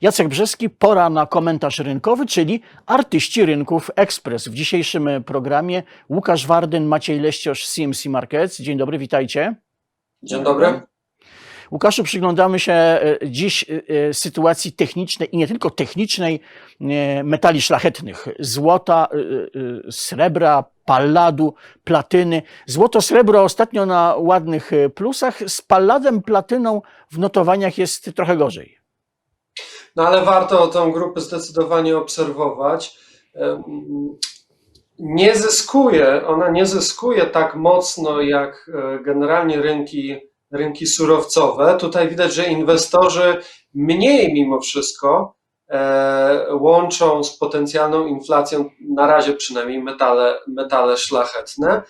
Jacek Brzeski, pora na komentarz rynkowy, czyli artyści rynków Express. W dzisiejszym programie Łukasz Wardyn, Maciej Leściosz, CMC Markets. Dzień dobry, witajcie. Dzień dobry. Łukaszu, przyglądamy się e, dziś e, e, sytuacji technicznej i nie tylko technicznej metali szlachetnych. Złota, srebra, palladu, platyny. Złoto, srebro ostatnio na ładnych plusach. Z palladem, platyną w notowaniach jest trochę gorzej. No ale warto tę grupę zdecydowanie obserwować. Nie zyskuje, ona nie zyskuje tak mocno jak e, generalnie rynki, rynki surowcowe. Tutaj widać, że inwestorzy mniej mimo wszystko e, łączą z potencjalną inflacją, na razie przynajmniej metale, metale szlachetne.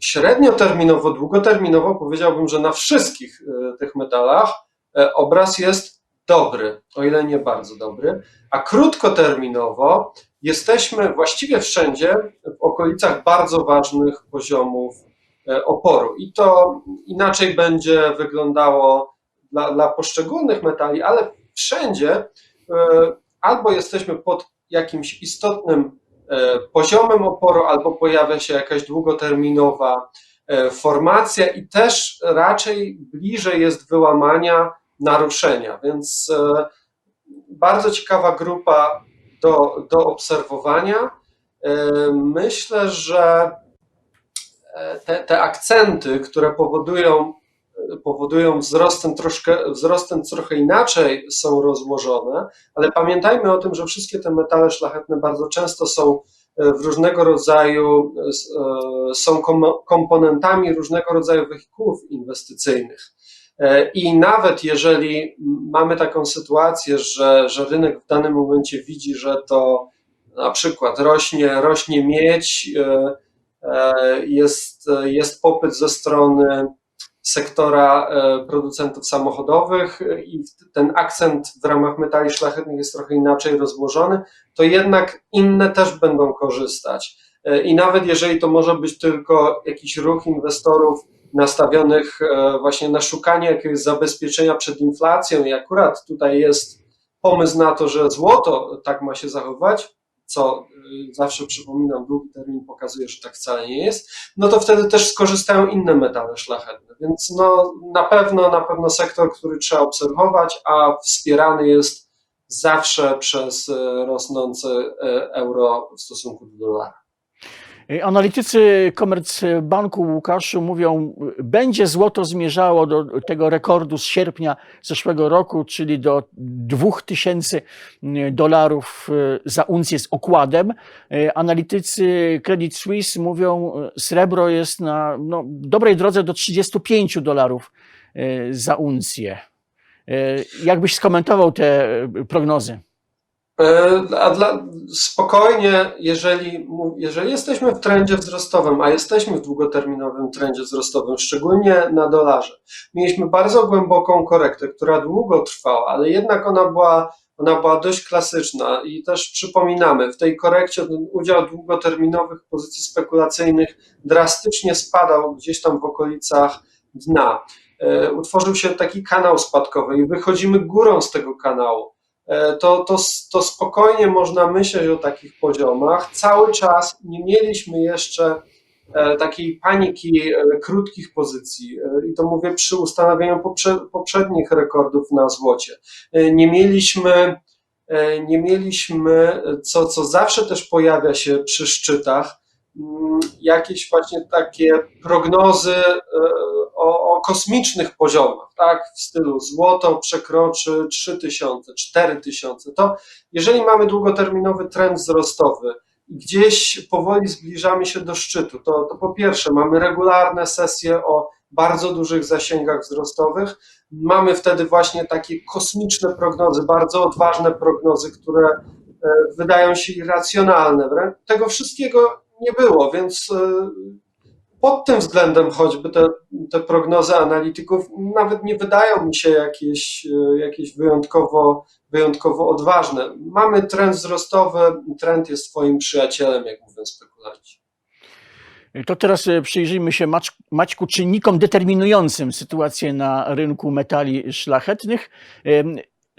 Średnioterminowo, długoterminowo powiedziałbym, że na wszystkich e, tych metalach obraz jest dobry, o ile nie bardzo dobry, a krótkoterminowo jesteśmy właściwie wszędzie w okolicach bardzo ważnych poziomów e, oporu. I to inaczej będzie wyglądało dla, dla poszczególnych metali, ale wszędzie e, albo jesteśmy pod jakimś istotnym e, poziomem oporu, albo pojawia się jakaś długoterminowa formacja i też raczej bliżej jest wyłamania naruszenia. Więc e, bardzo ciekawa grupa do, do obserwowania. E, Myślę, że e, te, te akcenty, które powodują, powodują wzrost, ten troszkę, wzrost ten trochę inaczej są rozłożone, ale pamiętajmy o tym, że wszystkie te metale szlachetne bardzo często są w różnego rodzaju, są kom- komponentami różnego rodzaju wehikułów inwestycyjnych. E, I nawet jeżeli mamy taką sytuację, że, że rynek w danym momencie widzi, że to na przykład rośnie, rośnie miedź, e, e, jest, jest popyt ze strony sektora producentów samochodowych i ten akcent w ramach metali szlachetnych jest trochę inaczej rozłożony, to jednak inne też będą korzystać. I nawet jeżeli to może być tylko jakiś ruch inwestorów nastawionych e, właśnie na szukanie jakiegoś zabezpieczenia przed inflacją, i akurat tutaj jest pomysł na to, że złoto tak ma się zachować, co y, zawsze przypominam, długi termin pokazuje, że tak wcale nie jest, no to wtedy też skorzystają inne metale szlachetne. Więc no, na pewno, na pewno sektor, który trzeba obserwować, a wspierany jest zawsze przez y, rosnące euro w stosunku do dolara. Analitycy Komercbanku Łukaszu mówią, będzie złoto zmierzało do tego rekordu z sierpnia zeszłego roku, czyli do 2000 dolarów za uncję z okładem. Analitycy Credit Suisse mówią, srebro jest na no, dobrej drodze do 35 dolarów za uncję. Jak byś skomentował te prognozy? E, A dla, spokojnie, jeżeli, jeżeli jesteśmy w trendzie wzrostowym, a jesteśmy w długoterminowym trendzie wzrostowym, szczególnie na dolarze, mieliśmy bardzo głęboką korektę, która długo trwała, ale jednak ona była, ona była dość klasyczna i też przypominamy, w tej korekcie udział długoterminowych pozycji spekulacyjnych drastycznie spadał gdzieś tam w okolicach dna. E, Utworzył się taki kanał spadkowy i wychodzimy górą z tego kanału to, to, to spokojnie można myśleć o takich poziomach. Cały czas nie mieliśmy jeszcze e, takiej paniki e, krótkich pozycji, e, i to mówię przy ustanowieniu poprze, poprzednich rekordów na złocie. Nie mieliśmy, nie mieliśmy co, co zawsze też pojawia się przy szczytach, mm, jakieś właśnie takie prognozy o, kosmicznych poziomach, tak, w stylu złoto przekroczy 3000, 4000, to jeżeli mamy długoterminowy trend wzrostowy gdzieś powoli zbliżamy się do szczytu, to, to po pierwsze mamy regularne sesje o bardzo dużych zasięgach wzrostowych, mamy wtedy właśnie takie kosmiczne prognozy, bardzo odważne prognozy, które wydają się irracjonalne. Tego wszystkiego nie było, więc pod tym względem choćby te, te prognozy analityków nawet nie wydają mi się jakieś, jakieś wyjątkowo, wyjątkowo odważne. Mamy trend wzrostowy, trend jest twoim przyjacielem, jak mówią spekulanci. To teraz przyjrzyjmy się, Maćku, czynnikom determinującym sytuację na rynku metali szlachetnych.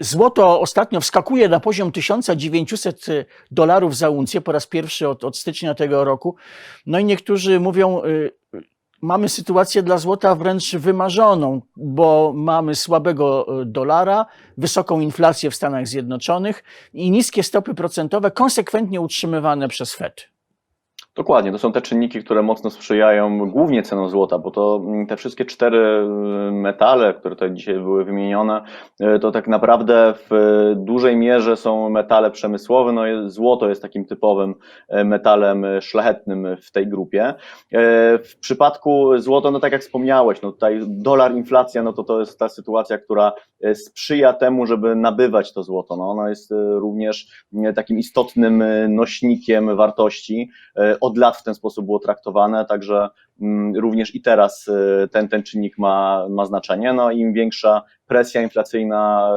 Złoto ostatnio wskakuje na poziom 1900 dolarów za uncję po raz pierwszy od, od stycznia tego roku. No i niektórzy mówią, y, mamy sytuację dla złota wręcz wymarzoną, bo mamy słabego y, dolara, wysoką inflację w Stanach Zjednoczonych i niskie stopy procentowe konsekwentnie utrzymywane przez Fed. Dokładnie, to są te czynniki, które mocno sprzyjają głównie cenom złota, bo to mm, te wszystkie cztery y, metale, które tutaj dzisiaj były wymienione, y, to tak naprawdę w dużej mierze są metale przemysłowe. No, złoto jest takim typowym y, metalem szlachetnym w tej grupie. W przypadku złota, no tak jak wspomniałeś, no tutaj dolar, inflacja, no to to jest ta sytuacja, która sprzyja temu, żeby nabywać to złoto. No, ono jest również takim istotnym nośnikiem wartości od lat w ten sposób było traktowane, także również i teraz e, ten, ten czynnik ma, ma znaczenie. No im większa presja inflacyjna,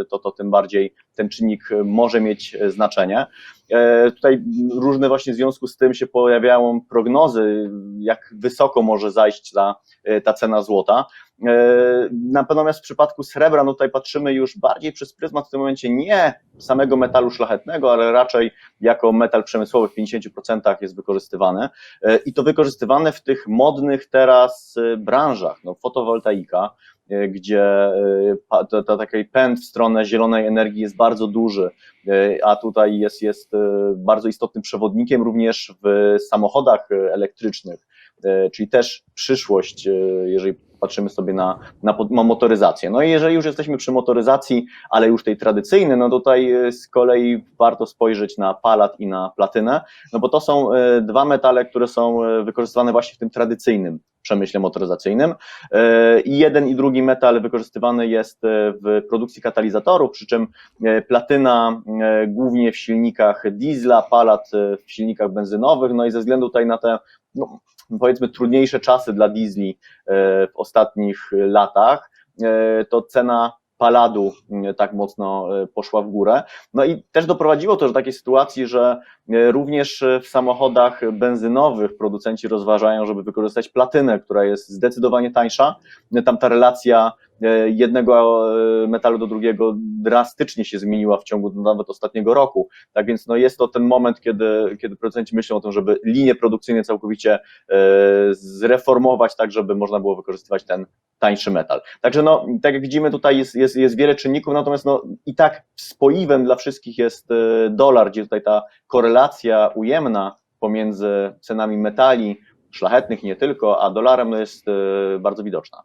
e, to, to tym bardziej ten czynnik może mieć znaczenie. E, Tutaj różne właśnie w związku z tym się pojawiają prognozy, jak wysoko może zajść ta, ta cena złota. Natomiast w przypadku srebra, no tutaj patrzymy już bardziej przez pryzmat w tym momencie nie samego metalu szlachetnego, ale raczej jako metal przemysłowy w 50% jest wykorzystywany i to wykorzystywane w tych modnych teraz e, branżach, no fotowoltaika, e, gdzie pa- to, to taki pęd w stronę zielonej energii jest bardzo duży, a tutaj jest, jest bardzo istotnym przewodnikiem również w samochodach elektrycznych, czyli też przyszłość, jeżeli patrzymy sobie na, na, na motoryzację. No i jeżeli już jesteśmy przy motoryzacji, ale już tej tradycyjnej, no tutaj e, z kolei warto spojrzeć na palat i na platynę, no bo to są e, dwa metale, które są e, wykorzystywane właśnie w tym tradycyjnym przemyśle motoryzacyjnym. I jeden i drugi metal wykorzystywany jest w produkcji katalizatorów, przy czym platyna głównie w silnikach diesla, palat w silnikach benzynowych, no i ze względu tutaj na te no, powiedzmy trudniejsze czasy dla diesli w ostatnich latach, e, to cena paladu tak mocno e, poszła w górę. No i też doprowadziło to do takiej sytuacji, że e, również w samochodach benzynowych producenci rozważają, żeby wykorzystać platynę, która jest zdecydowanie tańsza. Tam ta relacja jednego e, metalu do drugiego drastycznie się zmieniła w ciągu nawet ostatniego roku. Tak więc no jest to ten moment, kiedy, kiedy producenci myślą o tym, żeby linie produkcyjne całkowicie e, zreformować tak, żeby można było wykorzystywać ten tańszy metal. Także no, tak jak widzimy, tutaj jest, jest, jest wiele czynników, natomiast no, i tak spoiwem dla wszystkich jest e, dolar, gdzie tutaj ta korelacja ujemna pomiędzy cenami metali szlachetnych nie tylko, a dolarem jest e, bardzo widoczna.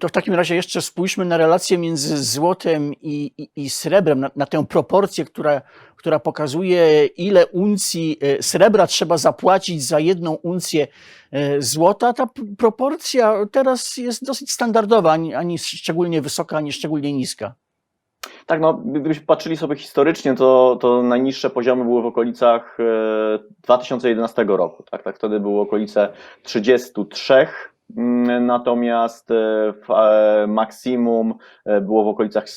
To w takim razie jeszcze spójrzmy na relację między złotem i, i, i srebrem, na, na tę proporcję, która, która pokazuje, ile uncji e, srebra trzeba zapłacić za jedną uncję e, złota. Ta proporcja teraz jest dosyć standardowa, ani, ani szczególnie wysoka, ani szczególnie niska. Tak, no, gdybyśmy patrzyli sobie historycznie, to, to najniższe poziomy były w okolicach e, 2011 roku. Tak, tak, wtedy było okolice 33, mm, natomiast e, w, e, maksimum e, było w okolicach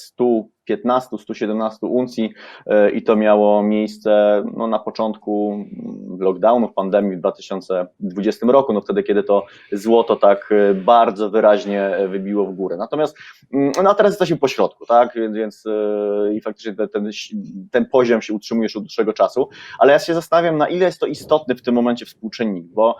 115-117 uncji e, i to miało miejsce no, na początku lockdownu, pandemii w 2020 roku, no wtedy, kiedy to złoto tak e, bardzo wyraźnie e, wybiło w górę. Natomiast Mm, No a teraz jesteśmy po środku, tak? Więc, i faktycznie ten, ten, poziom się utrzymuje już od dłuższego czasu, ale ja się zastanawiam, na ile jest to istotny w tym momencie współczynnik, bo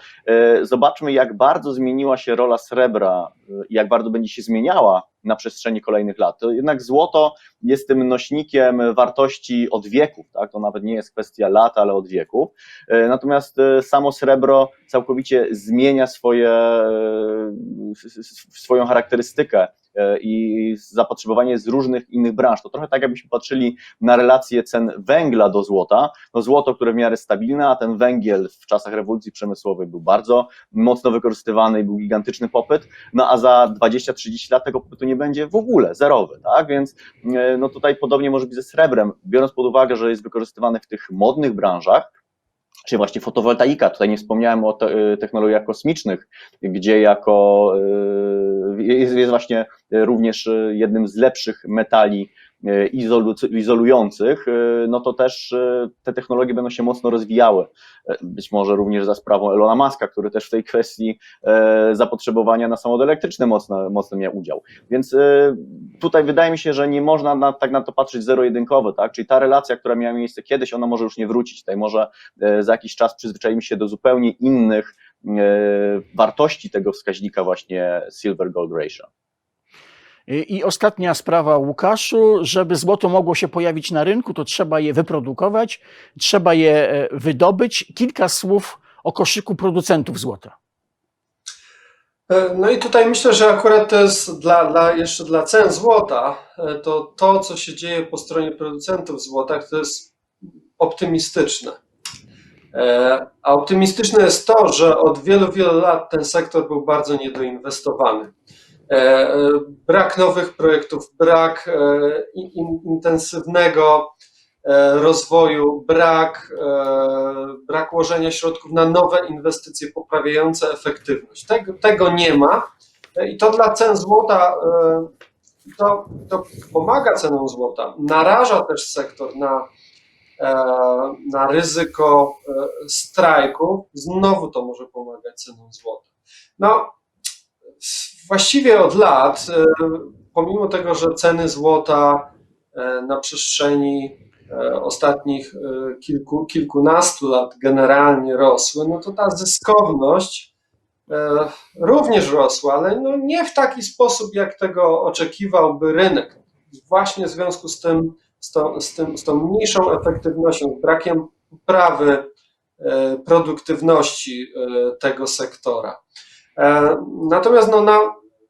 zobaczmy, jak bardzo zmieniła się rola srebra jak bardzo będzie się zmieniała na przestrzeni kolejnych lat. Jednak złoto jest tym nośnikiem wartości od wieków, tak? To nawet nie jest kwestia lat, ale od wieków. E, Natomiast e, samo srebro całkowicie zmienia swoje, e, swoją charakterystykę i zapotrzebowanie z różnych innych branż. To trochę tak, jakbyśmy patrzyli na relacje cen węgla do złota. No złoto, które w miarę stabilne, a ten węgiel w czasach rewolucji przemysłowej był bardzo mocno wykorzystywany i był gigantyczny popyt, no a za 20-30 lat tego popytu nie będzie w ogóle, zerowy, tak? Więc e, no tutaj podobnie może być ze srebrem, biorąc pod uwagę, że jest wykorzystywany w tych modnych branżach, czy właśnie fotowoltaika. Tutaj nie wspomniałem o te, technologiach kosmicznych, gdzie jako y, jest, właśnie również y, jednym z lepszych metali izolujących, e, no to też e, te technologie będą się mocno rozwijały. E, Być może również za sprawą Elona Muska, który też w tej kwestii e, zapotrzebowania na samochody elektryczne mocno, mocno miał udział. Więc e, tutaj wydaje mi się, że nie można na, tak na to patrzeć zero-jedynkowo, tak? Czyli ta relacja, która miała miejsce kiedyś, ona może już nie wrócić. Tutaj może e, za jakiś czas przyzwyczaimy się do zupełnie innych e, wartości tego wskaźnika właśnie silver gold ratio. I ostatnia sprawa, Łukaszu, żeby złoto mogło się pojawić na rynku, to trzeba je wyprodukować, trzeba je e, wydobyć. Kilka słów o koszyku producentów złota. E, No i tutaj myślę, że akurat to jest dla, dla, jeszcze dla cen złota, e, to to, co się dzieje po stronie producentów złota, to jest optymistyczne. A optymistyczne jest to, że od wielu, wielu lat ten sektor był bardzo niedoinwestowany. E, e, Brak nowych projektów, brak e, in- in- intensywnego rozwoju, brak, brak łożenia środków na nowe inwestycje poprawiające efektywność. Tego, tego nie ma i to dla cen złota to, to pomaga cenom złota. Naraża też sektor na, na ryzyko strajków. Znowu to może pomagać cenom złota. No, właściwie od lat, e, pomimo tego, że ceny złota e, na przestrzeni e, ostatnich kilku, kilkunastu lat generalnie rosły, no to ta zyskowność również rosła, ale no nie w taki sposób, jak tego oczekiwałby rynek. Właśnie w związku z tym, z tą, z tym, z tą mniejszą efektywnością, brakiem poprawy produktywności tego sektora. E, Natomiast no, na,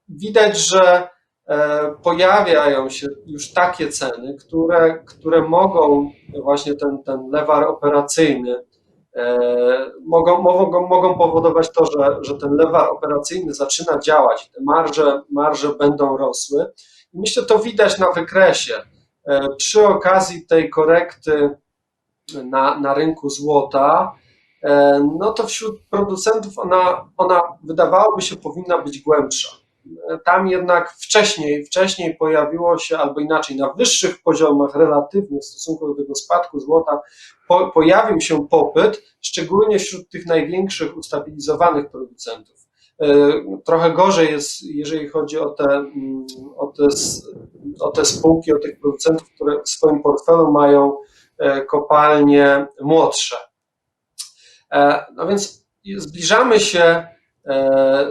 widać, że e, pojawiają się już takie ceny, które, które mogą właśnie ten, ten lewar operacyjny e, mogą, mogą, mogą powodować to, że, że ten lewar operacyjny zaczyna działać, te marże, marże będą rosły. I myślę, to widać na wykresie. E, Przy okazji tej korekty na, na rynku złota, no to wśród producentów ona, ona wydawałoby się powinna być głębsza. Tam jednak wcześniej, wcześniej pojawiło się, albo inaczej, na wyższych poziomach relatywnie w stosunku do tego spadku złota, po, pojawił się popyt, szczególnie wśród tych największych ustabilizowanych producentów. E, Trochę gorzej jest, jeżeli chodzi o te, mm, o te, o te spółki, o tych producentów, które w swoim portfelu mają e, kopalnie młodsze. E, No więc zbliżamy się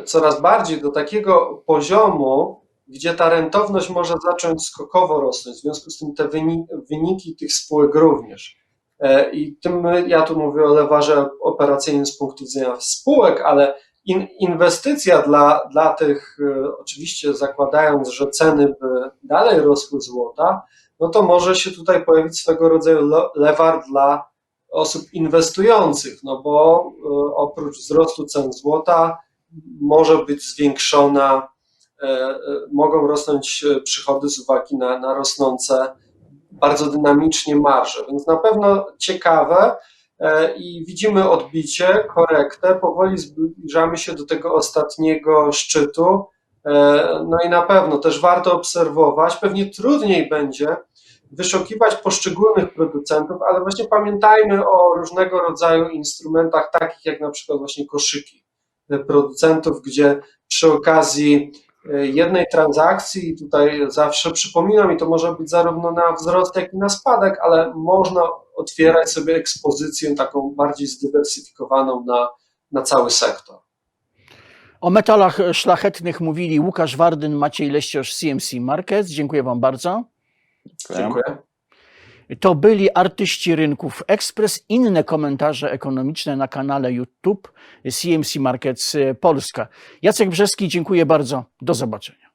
coraz bardziej do takiego poziomu, gdzie ta rentowność może zacząć skokowo rosnąć. W związku z tym te wyni- wyniki tych spółek również. E, I tym ja tu mówię o lewarze operacyjnym z punktu widzenia spółek, ale in, inwestycja dla, dla tych, e, oczywiście zakładając, że ceny by dalej rosły złota, no to może się tutaj pojawić swego rodzaju lewar dla osób inwestujących, no bo e, oprócz wzrostu cen złota może być zwiększona, e, e, mogą rosnąć e, przychody z uwagi na, na rosnące bardzo dynamicznie marże, więc na pewno ciekawe i widzimy odbicie, korektę, powoli zbliżamy się do tego ostatniego szczytu, no i na pewno też warto obserwować, pewnie trudniej będzie wyszukiwać poszczególnych producentów, ale właśnie pamiętajmy o różnego rodzaju instrumentach, takich jak na przykład właśnie koszyki producentów, gdzie przy okazji e, jednej transakcji, i tutaj zawsze przypominam, i to może być zarówno na wzrost, jak i na spadek, ale można otwierać sobie ekspozycję taką bardziej zdywersyfikowaną na, na cały sektor. O metalach szlachetnych mówili Łukasz Wardyn, Maciej Leściosz, CMC Markets. Dziękuję Wam bardzo. Dziękuję. To byli artyści rynków Express. Inne komentarze ekonomiczne na kanale YouTube CMC Markets Polska. Jacek Brzeski, dziękuję bardzo. Do zobaczenia.